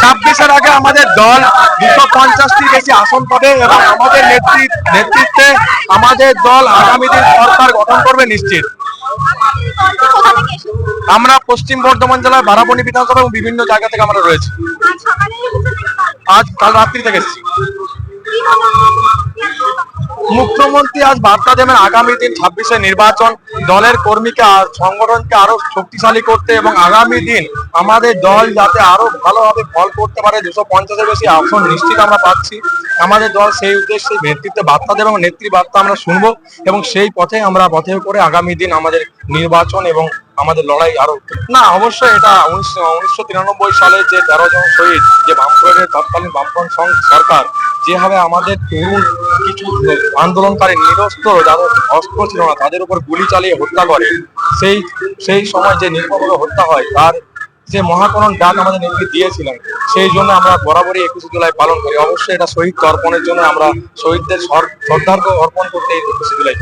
ছাব্বিশের আগে আমাদের দল দুশো পঞ্চাশটি বেশি আসন পাবে এবং আমাদের নেতৃত্বে আমাদের দল আগামী দিন সরকার গঠন করবে নিশ্চিত। আমরা পশ্চিম বর্ধমান জেলার বারাবণী বিধানসভা এবং বিভিন্ন জায়গা থেকে আমরা রয়েছি। আজ কাল রাত্রি থেকে এসেছি। মুখ্যমন্ত্রী আজ বার্তা দেবেন আগামী দিন ছাব্বিশে নির্বাচন। দলের কর্মীকে সংগঠনকে আরও শক্তিশালী করতে এবং আগামী দিন আমাদের দল যাতে আরও ভালোভাবে ফল করতে পারে, দুশো পঞ্চাশের বেশি আসন নিশ্চিত আমরা পাচ্ছি। আমাদের দল সেই উদ্দেশ্যে নেতৃত্বে বার্তা দেবে এবং নেত্রী বার্তা আমরা শুনব এবং সেই পথে আমরা পথে করে আগামী দিন আমাদের নির্বাচন এবং আমাদের লড়াই আরও না, অবশ্যই এটা উনিশশো তিরানব্বই সালে যে তেরো জন শহীদ, যে বামফ্রন্টের তৎকালীন বামফ্রন্ট সরকার যেভাবে আমাদের তরুণ কিছু আন্দোলনকারী নিরস্ত্র যাদের অস্ত্র ছিল না, তাদের উপর গুলি চালিয়ে হত্যা করে, সেই সেই সময় যে নির্মমগুলো হত্যা হয়, তার যে মহাকরণ ডাক আমাদের নেত্রী দিয়েছিলেন, সেই জন্য আমরা বরাবরই একুশে জুলাই পালন করি। অবশ্যই এটা শহীদ অর্পণের জন্য আমরা শহীদদের শ্রদ্ধার্ঘ অর্পণ করতে একুশে জুলাই